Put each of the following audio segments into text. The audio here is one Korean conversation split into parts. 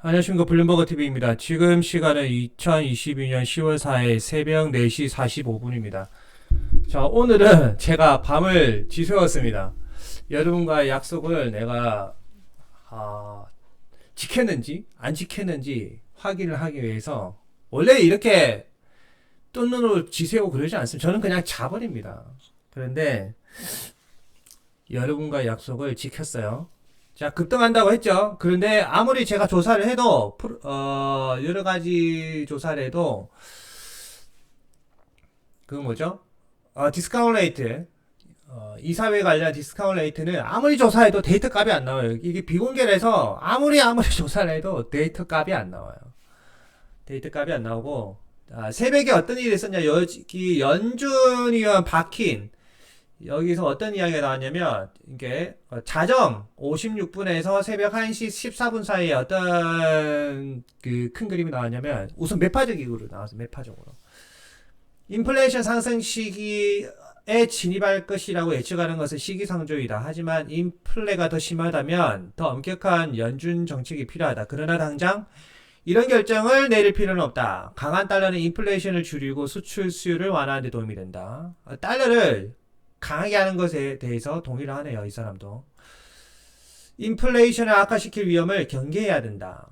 안녕하십니까 블룸버그 TV입니다. 지금 시간은 2022년 10월 4일 새벽 4시 45분입니다. 자 오늘은 제가 밤을 지새웠습니다. 여러분과의 약속을 내가 아, 지켰는지 안 지켰는지 확인을 하기 위해서 원래 이렇게 뜬 눈으로 지새고 그러지 않습니다. 저는 그냥 자버립니다. 그런데 여러분과의 약속을 지켰어요. 자, 급등한다고 했죠. 그런데 아무리 제가 조사를 해도, 어, 여러 가지 조사를 해도, 그 뭐죠? 어, 디스카운트 레이트, 어, 이사회 관련 디스카운트 레이트는 아무리 조사해도 데이터 값이 안 나와요. 이게 비공개라서 아무리 아무리 조사를 해도 데이터 값이 안 나와요. 데이터 값이 안 나오고, 아, 새벽에 어떤 일이 있었냐, 여기 연준이와 박힌, 여기서 어떤 이야기가 나왔냐면 이게 어, 자정 56분에서 새벽 1시 14분 사이에 어떤 그 큰 그림이 나왔냐면 우선 매파적으로 나왔어 매파적으로 인플레이션 상승 시기에 진입할 것이라고 예측하는 것은 시기상조이다. 하지만 인플레가 더 심하다면 더 엄격한 연준 정책이 필요하다. 그러나 당장 이런 결정을 내릴 필요는 없다. 강한 달러는 인플레이션을 줄이고 수출 수요를 완화하는 데 도움이 된다. 어, 달러를 강하게 하는 것에 대해서 동의를 하네요, 이 사람도. 인플레이션을 악화시킬 위험을 경계해야 된다.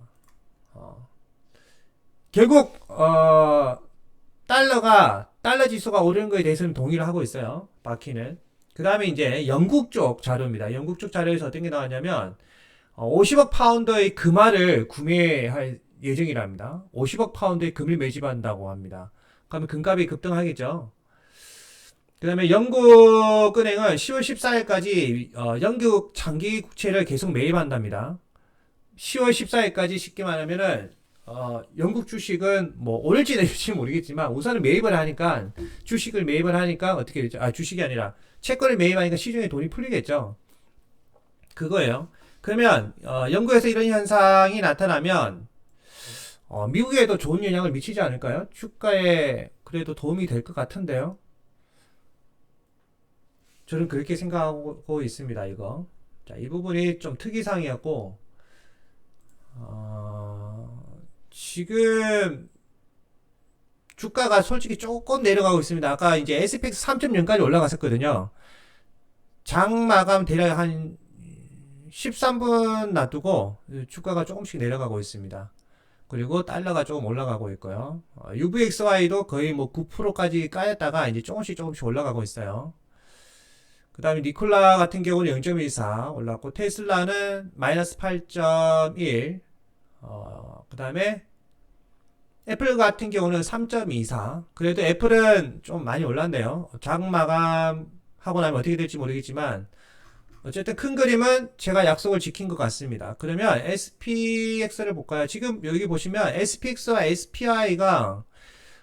어. 결국, 어, 달러가, 달러 지수가 오르는 것에 대해서는 동의를 하고 있어요. 바퀴는. 그 다음에 이제 영국 쪽 자료입니다. 영국 쪽 자료에서 어떤 게 나왔냐면, 어, 50억 파운드의 금화를 구매할 예정이랍니다. 50억 파운드의 금을 매집한다고 합니다. 그러면 금값이 급등하겠죠. 그 다음에 영국 은행은 10월 14일까지 어, 영국 장기 국채를 계속 매입한답니다. 10월 14일까지 쉽게 말하면은 어, 영국 주식은 뭐 오를지 내릴지 모르겠지만 우선은 매입을 하니까 주식을 매입을 하니까 어떻게 되죠? 아 주식이 아니라 채권을 매입하니까 시중에 돈이 풀리겠죠. 그거예요. 그러면 어, 영국에서 이런 현상이 나타나면 어, 미국에도 좋은 영향을 미치지 않을까요? 주가에 그래도 도움이 될 것 같은데요. 저는 그렇게 생각하고 있습니다, 이거. 자, 이 부분이 좀 특이사항이었고, 어, 지금, 주가가 솔직히 조금 내려가고 있습니다. 아까 이제 SPX 3.0까지 올라갔었거든요. 장 마감 대략 한 13분 놔두고, 주가가 조금씩 내려가고 있습니다. 그리고 달러가 조금 올라가고 있고요. 어, UVXY도 거의 뭐 9%까지 까였다가 이제 조금씩 조금씩 올라가고 있어요. 그 다음에 니콜라 같은 경우는 0.14 올랐고 테슬라는 마이너스 8.1 어, 그 다음에 애플 같은 경우는 3.24 그래도 애플은 좀 많이 올랐네요. 장 마감하고 나면 어떻게 될지 모르겠지만 어쨌든 큰 그림은 제가 약속을 지킨 것 같습니다. 그러면 SPX를 볼까요? 지금 여기 보시면 SPX와 SPI가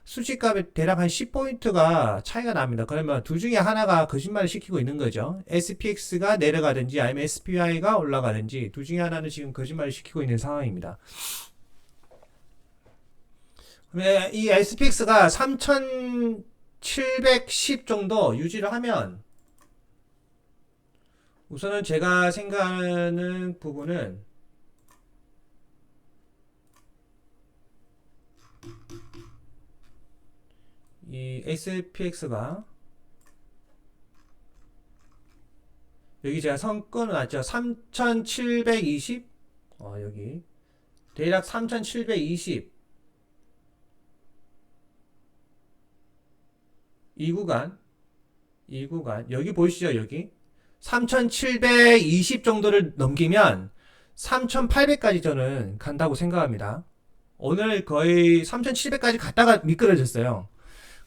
수치값이 대략 한 10포인트가 차이가 납니다. 그러면 둘 중에 하나가 거짓말을 시키고 있는 거죠. SPX가 내려가든지 아니면 SPY가 올라가든지 둘 중에 하나는 지금 거짓말을 시키고 있는 상황입니다. 이 SPX가 3710 정도 유지를 하면 우선은 제가 생각하는 부분은 이 SPX가 여기 제가 선권을 놨죠. 3720 어, 여기 대략 3720 이 구간 이 구간 여기 보이시죠 여기 3720 정도를 넘기면 3800까지 저는 간다고 생각합니다. 오늘 거의 3700까지 갔다가 미끄러졌어요.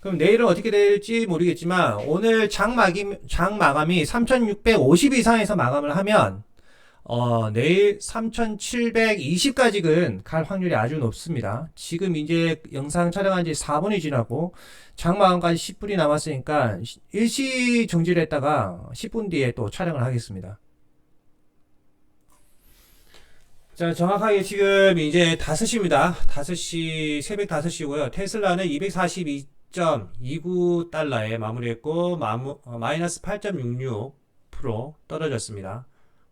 그럼 내일은 어떻게 될지 모르겠지만 오늘 장 마감이, 장 마감이 3650 이상에서 마감을 하면 어, 내일 3720까지는 갈 확률이 아주 높습니다. 지금 이제 영상 촬영한 지 4분이 지나고 장 마감까지 10분이 남았으니까 일시 정지를 했다가 10분 뒤에 또 촬영을 하겠습니다. 자, 정확하게 지금 이제 5시입니다. 5시, 새벽 5시고요. 테슬라는 242 1.29달러에 마무리했고 마무, 어, 마이너스 8.66% 떨어졌습니다.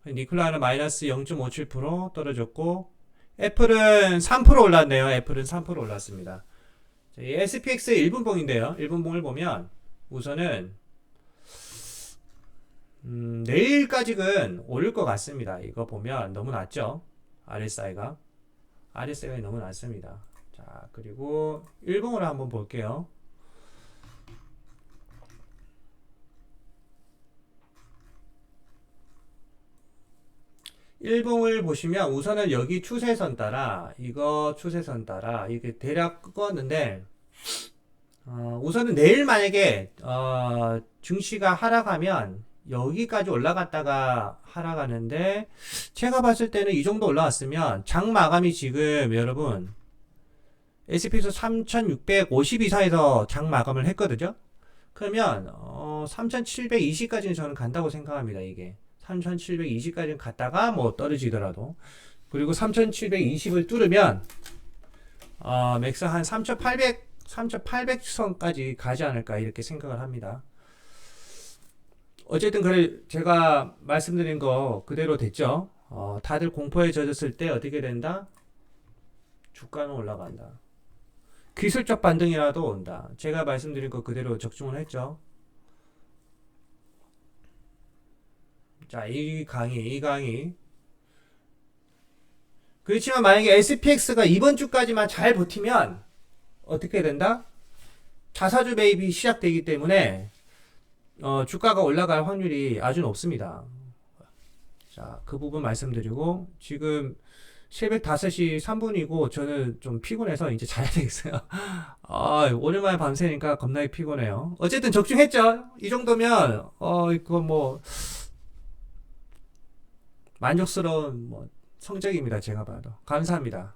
니콜라는 마이너스 0.57% 떨어졌고 애플은 3% 올랐네요. 애플은 3% 올랐습니다. 자, 이 SPX 1분봉인데요. 1분봉을 보면 우선은 음, 내일까지는 오를 것 같습니다. 이거 보면 너무 낮죠? RSI가. RSI가 너무 낮습니다. 자, 그리고 일봉으로 한번 볼게요. 일봉을 보시면 우선은 여기 추세선 따라 이거 추세선 따라 이게 대략 꺾었는데 어, 우선은 내일 만약에 어, 증시가 하락하면 여기까지 올라갔다가 하락하는데 제가 봤을 때는 이 정도 올라왔으면 장 마감이 지금 여러분 S&P에서 3,650 이상에서 장 마감을 했거든요. 그러면 어, 3,720까지는 저는 간다고 생각합니다. 이게 3,720까지는 갔다가 뭐 떨어지더라도 그리고 3,720을 뚫으면 어, 맥스 한 3,800 3,800선까지 가지 않을까 이렇게 생각을 합니다. 어쨌든 그래 제가 말씀드린 거 그대로 됐죠. 어, 다들 공포에 젖었을 때 어떻게 된다? 주가는 올라간다. 기술적 반등이라도 온다. 제가 말씀드린 거 그대로 적중을 했죠. 자, 이 강의, 이 강의. 그렇지만 만약에 SPX가 이번 주까지만 잘 버티면 어떻게 된다? 자사주 매입이 시작되기 때문에 어, 주가가 올라갈 확률이 아주 높습니다. 자, 그 부분 말씀드리고 지금 새벽 5시 3분이고 저는 좀 피곤해서 이제 자야 되겠어요. 아, 오랜만에 밤새니까 겁나게 피곤해요. 어쨌든 적중했죠. 이 정도면 어, 이거 뭐 만족스러운 뭐 성적입니다. 제가 봐도. 감사합니다.